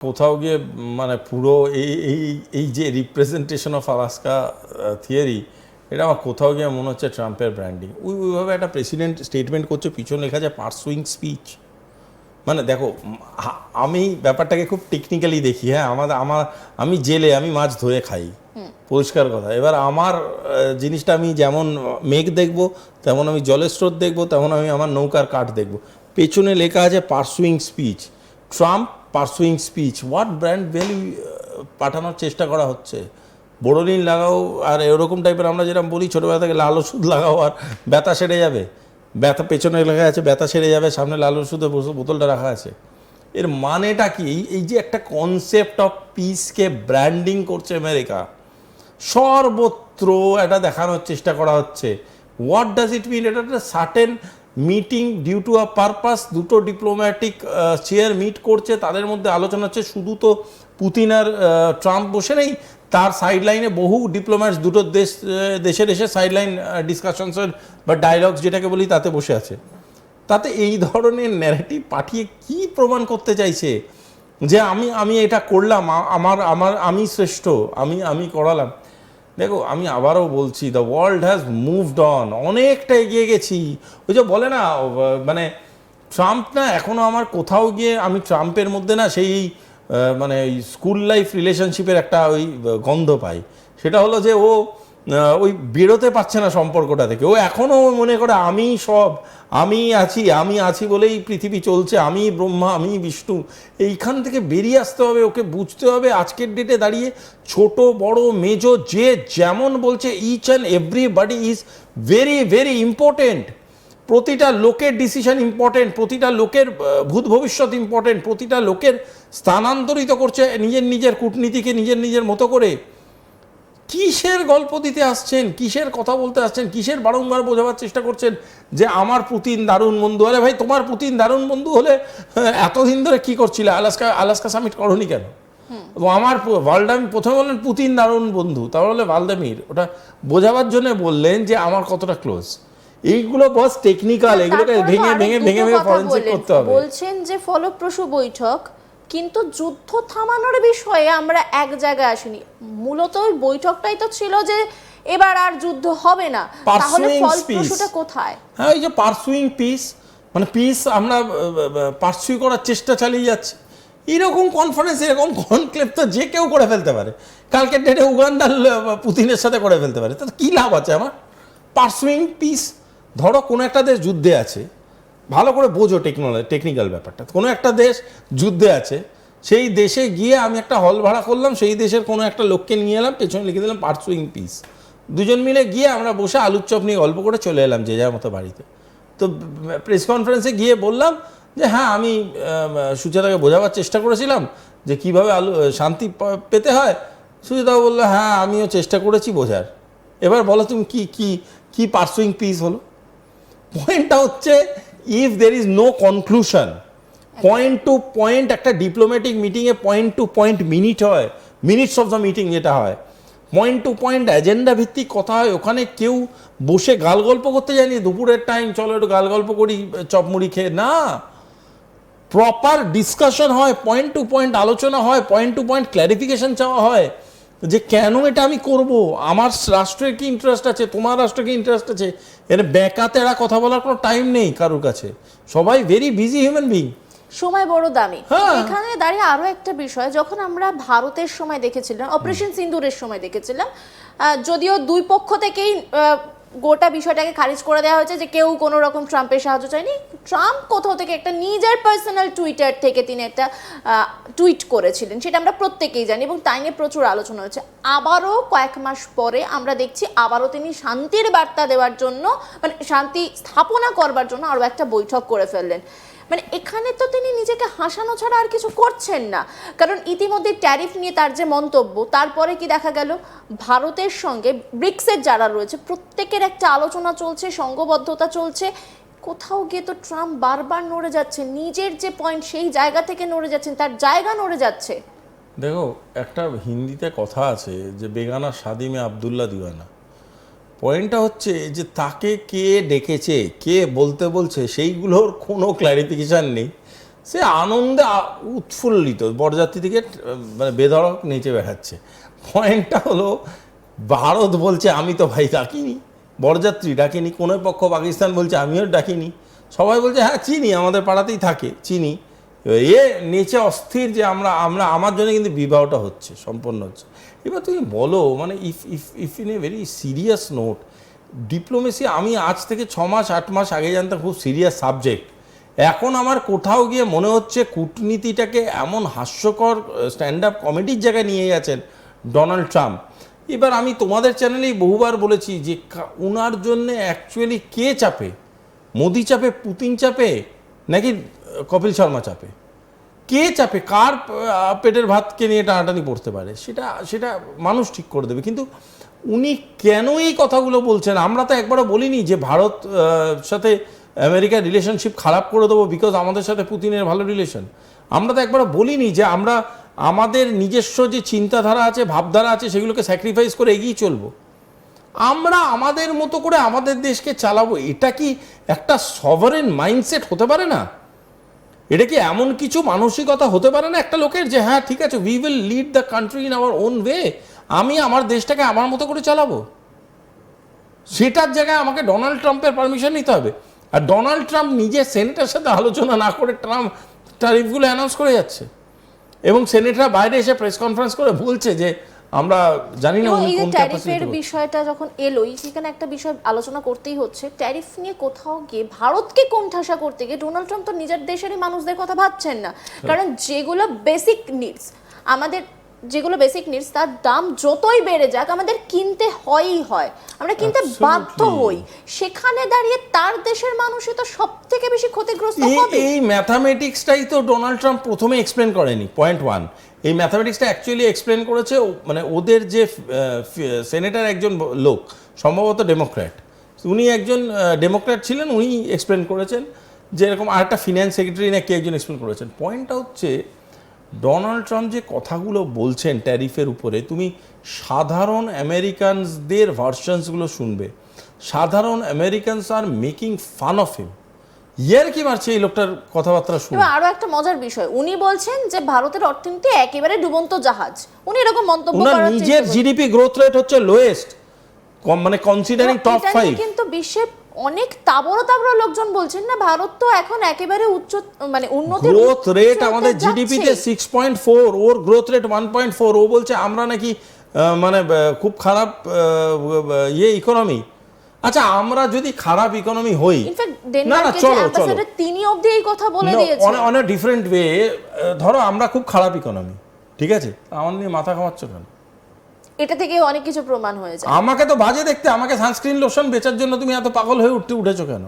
কোথাও গিয়ে মানে পুরো এই এই এই যে রিপ্রেজেন্টেশন অফ আলাস্কা থিওরি এটা আমার কোথাও গিয়ে মনে হচ্ছে ট্রাম্পের ব্র্যান্ডিং ওই ওইভাবে একটা প্রেসিডেন্ট স্টেটমেন্ট করছে পিছনে লেখা যায় পার্সুইং স্পিচ মানে দেখো আমি ব্যাপারটাকে খুব টেকনিক্যালি দেখি হ্যাঁ আমাদের আমার আমি জেলে আমি মাছ ধরে খাই। পরিষ্কার কথা। এবার আমার জিনিসটা আমি যেমন মেঘ দেখব তেমন আমি জলের স্রোত দেখব তেমন আমি আমার নৌকার কাঠ দেখব। পেছনে লেখা আছে pursuing speech Trump pursuing speech what brand value পাঠানোর চেষ্টা করা হচ্ছে? বোরোলিন লাগাও আর এরকম টাইপের আমরা যেরকম বলি ছোটোবেলা থেকে লাল ওষুধ লাগাও আর ব্যথা সেরে যাবে। ব্যথা পেছনে লেখা আছে, ব্যথা সেরে যাবে, সামনে লাল ওষুধের বসে, বোতলটা রাখা আছে। এর মানেটা কি? এই যে একটা কনসেপ্ট অফ পিসকে ব্র্যান্ডিং করছে আমেরিকা, সর্বত্র এটা দেখানোর চেষ্টা করা হচ্ছে। হোয়াট ডাজ ইট মিন এটা একটা certain meeting due to a purpose দুটো ডিপ্লোম্যাটিক চেয়ার মিট করছে তাদের মধ্যে আলোচনা হচ্ছে শুধু তো পুতিন আর ট্রাম্প বসে নেই তার সাইড লাইনে বহু ডিপ্লোম্যাটস দুটো দেশ আহ, দেশের এসে সাইড লাইন ডিসকাশনসের বা ডায়লগস যেটাকে বলি তাতে বসে আছে। তাতে এই ধরনের ন্যারেটিভ পাঠিয়ে কি প্রমাণ করতে চাইছে? যে আমি আমি এটা করলাম আমার আমার আমি শ্রেষ্ঠ আমি আমি করালাম। দেখো, আমি আবারও বলছি the world has moved on অনেকটা এগিয়ে গেছি। ওই যে বলে না মানে ট্রাম্প না এখনও আমার কোথাও গিয়ে, আমি ট্রাম্পের মধ্যে না সেই মানে স্কুল লাইফ রিলেশনশিপের একটা ওই গন্ধ পাই। সেটা হলো যে ও ওই বেরোতে পারছে না সম্পর্কটা থেকে ও এখনও মনে করে, আমি সব, আমি আছি আমি আছি বলেই পৃথিবী চলছে, আমি ব্রহ্মা, আমি বিষ্ণু। এইখান থেকে বেরিয়ে আসতে হবে, ওকে বুঝতে হবে আজকের ডেটে দাঁড়িয়ে। ছোট, বড়, মেজো, যে যেমন বলছে each and everybody is very very important প্রতিটা লোকের ডিসিশন ইম্পর্টেন্ট প্রতিটা লোকের ভূত ভবিষ্যৎ ইম্পর্টেন্ট প্রতিটা লোকের স্থানান্তরিত করছে নিজের নিজের কূটনীতিকে নিজের নিজের মতো করে। কিসের গল্প দিতে আসছেন? কিসের কথা বলতে আসছেন? কিসের বারংবার বোঝাবার চেষ্টা করছেন? যে আমার পুতিন দারুণ বন্ধু। আরে ভাই তোমার পুতিন দারুণ বন্ধু হলে এতদিন ধরে কি করছিলে? আলাস্কা আলাস্কা সামিট করনি কেন? আমার ভালডামি প্রথমে বললেন পুতিন দারুণ বন্ধু। তাহলে ভালদামির ওটা বোঝাবার জন্য বললেন যে আমার কতটা ক্লোজ এইগুলো বস টেকনিক্যাল এগুলোকে ভেঙে ভেঙে ভেঙে ভেঙে ফরেন্সিক করতে হবে। বলছেন যে ফলপ্রসূ বৈঠক কিন্তু যুদ্ধ থামানোর বিষয়ে আমরা এক জায়গায় আসিনি। মূলত ওই বৈঠকটাই তো ছিল যে এবার আর যুদ্ধ হবে না। তাহলে ফলপ্রসূটা কোথায়? হ্যাঁ এই যে পার্সুইং পিস মানে পিস আমরা পার্সুই করার চেষ্টা চালিয়ে যাচ্ছি। এরকম কনফারেন্স এরকম কনক্লেভ তো যে কেউ করে ফেলতে পারে। কালকের ডেটে উগান্ডার পুতিনের সাথে করে ফেলতে পারে। তাতে কী লাভ আছে আমার? পার্সুইং পিস ধরো কোনো একটা দেশ যুদ্ধে আছে ভালো করে বোঝো টেকনোলজি টেকনিক্যাল ব্যাপারটা। কোনো একটা দেশ যুদ্ধে আছে, সেই দেশে গিয়ে আমি একটা হল ভাড়া করলাম, সেই দেশের কোনো একটা লোককে নিয়ে এলাম, পেছনে লিখে দিলাম পার্সুইং পিস। দুজন মিলে গিয়ে আমরা বসে আলুর চপ নিয়ে গল্প করে চলে এলাম যে যার মতো বাড়িতে। তো প্রেস কনফারেন্সে গিয়ে বললাম যে হ্যাঁ আমি সুচেতাকে বোঝাবার চেষ্টা করেছিলাম যে কীভাবে আলু, শান্তি পেতে হয়। সুচেতা বলল হ্যাঁ আমিও চেষ্টা করেছি বোঝার। এবার বলো তুমি কি কি কি পার্সুইং পিস হলো? পয়েন্টটা হচ্ছে if there is no conclusion point to point একটা ডিপ্লোম্যাটিক মিটিংয়ে পয়েন্ট টু পয়েন্ট মিনিট হয় মিনিটস অফ দ্য মিটিং যেটা হয় পয়েন্ট টু পয়েন্ট এজেন্ডা ভিত্তিক কথা হয়, ওখানে কেউ বসে গাল গল্প করতে যায়নি, দুপুরের টাইম চলো একটু গাল গল্প করি চপমুড়ি খেয়ে, না। প্রপার ডিসকাশন হয় পয়েন্ট টু পয়েন্ট আলোচনা হয় পয়েন্ট টু পয়েন্ট ক্ল্যারিফিকেশন চাওয়া হয় যে কেন এটা আমি করব? আমার রাষ্ট্রের কি ইন্টারেস্ট আছে? তোমার রাষ্ট্রের কি ইন্টারেস্ট আছে? এর ব্যাকাতে এরা কথা বলার কোনো টাইম নেই কারোর কাছে। সবাই ভেরি বিজি হিউম্যান বিং সময় বড় দামি। হ্যাঁ। এখানে দাঁড়িয়ে আরও একটা বিষয় যখন আমরা ভারতের সময় দেখেছিলাম অপারেশন সিন্দুরের সময় দেখেছিলাম যদিও দুই পক্ষ থেকেই গোটা বিষয়টাকে খারিজ করে দেওয়া হয়েছে যে কেউ কোনো রকম ট্রাম্পের সাহায্য চায়নি। ট্রাম্প কোথাও থেকে একটা নিজের পার্সোনাল টুইটার থেকে তিনি একটা টুইট করেছিলেন, সেটা আমরা প্রত্যেকেই জানি এবং তাই নিয়ে প্রচুর আলোচনা হয়েছে। আবারও কয়েক মাস পরে আমরা দেখছি আবারও তিনি শান্তির বার্তা দেওয়ার জন্য মানে শান্তি স্থাপনা করবার জন্য আরও একটা বৈঠক করে ফেললেন। মানে এখানে তো তিনি নিজেকে হাসানো ছাড়া আর কিছু করছেন না। কারণ ইতিমধ্যে ট্যারিফ নিয়ে তার যে মন্তব্য, তারপরে কি দেখা গেল? ভারতের সঙ্গে ব্রিক্সের যারা রয়েছে, প্রত্যেকের একটা আলোচনা চলছে সংঘবদ্ধতা চলছে। কোথাও গিয়ে তো ট্রাম্প বারবার নড়ে যাচ্ছে, নিজের যে পয়েন্ট সেই জায়গা থেকে নড়ে যাচ্ছেন, তার জায়গা নড়ে যাচ্ছে। দেখো, একটা হিন্দিতে কথা আছে যে, বেগানা সাদিমে আবদুল্লাহ দিওয়ানা। পয়েন্টটা হচ্ছে যে তাকে কে ডেকেছে, কে বলতে বলছে, সেইগুলোর কোনো ক্ল্যারিফিকেশান নেই। সে আনন্দে উৎফুল্লিত, বরযাত্রী থেকে মানে বেধড়ক নেচে বেড়াচ্ছে। পয়েন্টটা হলো, ভারত বলছে, আমি তো ভাই ডাকিনি। বরযাত্রী ডাকিনি, কোনো পক্ষ, পাকিস্তান বলছে, আমিও ডাকিনি। সবাই বলছে হ্যাঁ চিনি, আমাদের পাড়াতেই থাকে, চিনি। এ নেচে অস্থির যে আমরা আমরা, আমার জন্য কিন্তু বিবাহটা হচ্ছে, সম্পন্ন হচ্ছে। এবার তুমি বলো মানে if if if in a very serious note diplomacy আমি আজ থেকে ছ মাস, আট মাস আগে জানতাম খুব সিরিয়াস সাবজেক্ট এখন আমার কোথাও গিয়ে মনে হচ্ছে কূটনীতিটাকে এমন হাস্যকর স্ট্যান্ড আপ কমেডির জায়গায় নিয়ে গেছেন ডোনাল্ড ট্রাম্প। এবার আমি তোমাদের চ্যানেলেই বহুবার বলেছি যে উনার জন্যে অ্যাকচুয়ালি কে চাপে? মোদি চাপে, পুতিন চাপে? নাকি কপিল শর্মা চাপে। কে চাপে? কার পেটের ভাতকে নিয়ে টানাটানি পড়তে পারে? সেটা সেটা মানুষ ঠিক করে দেবে। কিন্তু উনি কেন এই কথাগুলো বলছেন? আমরা তো একবারও বলিনি যে ভারত সাথে আমেরিকার রিলেশনশিপ খারাপ করে দেবো বিকজ আমাদের সাথে পুতিনের ভালো রিলেশন আমরা তো একবারও বলিনি যে আমরা, আমাদের নিজস্ব যে চিন্তাধারা আছে, ভাবধারা আছে, সেগুলোকে স্যাক্রিফাইস করে এগিয়ে চলবো। আমরা আমাদের মতো করে আমাদের দেশকে চালাবো? এটা কি একটা সভারেন মাইন্ডসেট হতে পারে না? এটা কি এমন কিছু মানসিকতা হতে পারে না একটা লোকের যে হ্যাঁ ঠিক আছে we will lead the country in our own way আমি আমার দেশটাকে আমার মতো করে চালাবো। সেটার জায়গায় আমাকে ডোনাল্ড ট্রাম্পের পারমিশন নিতে হবে। আর ডোনাল্ড ট্রাম্প নিজে সেনেটের সাথে আলোচনা না করে ট্রাম্প ট্যারিফগুলো অ্যানাউন্স করে যাচ্ছে। এবং সেনেটরা বাইরে এসে প্রেস কনফারেন্স করে বলছে যে আমরা জানি না উনি কোন ট্যারিফের বিষয়টা যখন এলোই সেখানে একটা বিষয় আলোচনা করতেই হচ্ছে ট্যারিফ নিয়ে কোথাও গিয়ে ভারতকে কোণঠাসা করতে গিয়ে ডোনাল্ড ট্রাম্প তো নিজের দেশেরই মানুষদের কথা ভাবছেন না। কারণ যেগুলো বেসিক নিডস আমাদের যেগুলো বেসিক নিডস তার দাম যতই বেড়ে যাক আমাদের কিনতে হয়ই হয়। আমরা কিনতে বাধ্য হই। সেখানে দাঁড়িয়ে তার দেশের মানুষই তো সব থেকে বেশি ক্ষতিগ্রস্ত হবে। এই ম্যাথামেটিক্সটাই তো ডোনাল্ড ট্রাম্প প্রথমে এক্সপ্লেন করেনি পয়েন্ট ওয়ান এই ম্যাথামেটিক্সটা অ্যাকচুয়ালি এক্সপ্লেন করেছে মানে ওদের যে সেনেটার একজন লোক সম্ভবত ডেমোক্র্যাট উনি একজন ডেমোক্র্যাট ছিলেন উনি এক্সপ্লেন করেছেন যে এরকম আর একটা ফিনান্স সেক্রেটারি না কে একজন এক্সপ্লেন করেছেন। পয়েন্টটা হচ্ছে ডোনাল্ড ট্রাম্প যে কথাগুলো বলছেন ট্যারিফের উপরে তুমি সাধারণ আমেরিকানসদের ভার্সনসগুলো শুনবে। সাধারণ Americans are making fun of him. ইয়ার কি মারছে এই লোকটার কথাবার্তা শুনে? আরও একটা মজার বিষয়। উনি বলছেন যে ভারতের অর্থনীতি একেবারে ডুবন্ত জাহাজ। উনি এরকম মন্তব্য করার নিজের জিডিপি গ্রোথ রেট হচ্ছে লোয়েস্ট মানে কনসিডারিং টপ এটা নিয়ে ফাইভ কিন্তু বিশ্বের অনেক তাবড় তাবড় লোকজন বলছেন না ভারত তো এখন একেবারে উচ্চ মানে উন্নতি গ্রোথ রেট আমাদের জিডিপিতে সিক্স পয়েন্ট ফোর ওর growth rate one point four ও বলছে আমরা নাকি মানে খুব খারাপ ইয়ে ইকোনমি আচ্ছা আমরা যদি খারাপ ইকোনমি হই না না চলো চলো। তিনি অবধি এই কথা বলে দিয়েছেন। অন এ ডিফারেন্ট ওয়ে ধরো আমরা খুব খারাপ ইকোনমি ঠিক আছে? আমার নিয়ে মাথা খাওয়াচ্ছ কেন? এটা থেকে অনেক কিছু প্রমাণ হয়ে যায়। আমাকে তো বাজে দেখতে, আমাকে সানস্ক্রিন লোশন বেচার জন্য তুমি এত পাগল হয়ে উঠতে উঠেছো কেন?